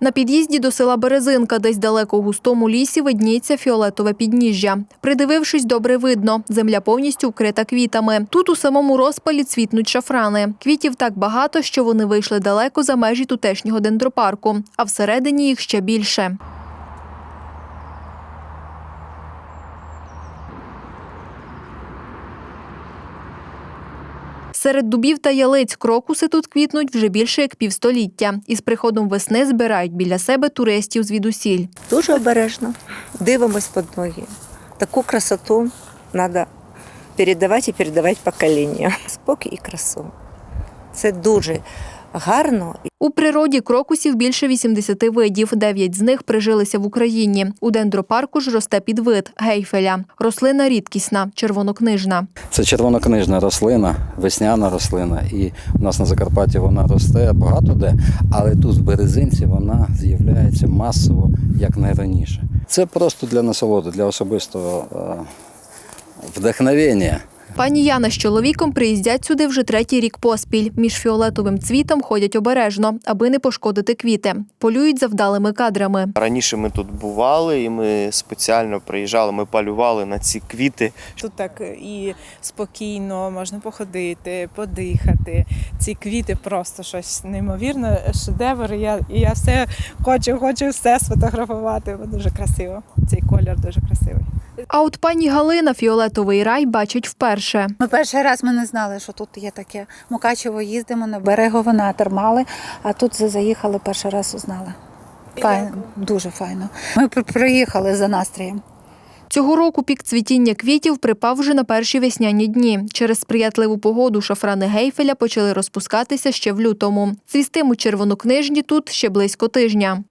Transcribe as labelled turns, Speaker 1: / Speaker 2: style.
Speaker 1: На під'їзді до села Березинка, десь далеко у густому лісі, видніється фіолетове підніжжя. Придивившись, добре видно, земля повністю вкрита квітами. Тут у самому розпалі цвітнуть шафрани. Квітів так багато, що вони вийшли далеко за межі тутешнього дендропарку, а всередині їх ще більше. Серед дубів та ялиць крокуси тут квітнуть вже більше як півстоліття. І з приходом весни збирають біля себе туристів звідусіль.
Speaker 2: Дуже обережно. Дивимось під ноги. Таку красоту треба передавати і передавати поколінням. Спокій і красу. Це дуже гарно
Speaker 1: У природі крокусів більше 80 видів. Дев'ять з них прижилися в Україні. У дендропарку ж росте підвид гейфеля. Рослина рідкісна, червонокнижна.
Speaker 3: Це червонокнижна рослина, весняна рослина. І у нас на Закарпатті вона росте багато де, але тут в березинці вона з'являється масово, як найраніше. Це просто для насолоди, для особистого е, вдохновення.
Speaker 1: Пані Яна з чоловіком приїздять сюди вже третій рік поспіль. Між фіолетовим цвітом ходять обережно, аби не пошкодити квіти. Полюють за вдалими кадрами.
Speaker 4: Раніше ми тут бували, і ми спеціально приїжджали, ми полювали на ці квіти.
Speaker 5: Тут так і спокійно можна походити, подихати. Ці квіти просто щось неймовірне, шедевр. Я, і я все хочу, хочу все сфотографувати. Бо дуже красиво. Цей колір дуже красивий.
Speaker 1: А от пані Галина фіолетовий рай бачить вперше.
Speaker 6: Ми перший раз ми не знали, що тут є таке. Мукачево їздимо на берегово, на термали, а тут заїхали перший раз узнали. Файно, дуже файно. Ми приїхали за настроєм.
Speaker 1: Цього року пік цвітіння квітів припав вже на перші весняні дні. Через сприятливу погоду шафрани гейфеля почали розпускатися ще в лютому. Цвістимуть червонокнижні тут ще близько тижня.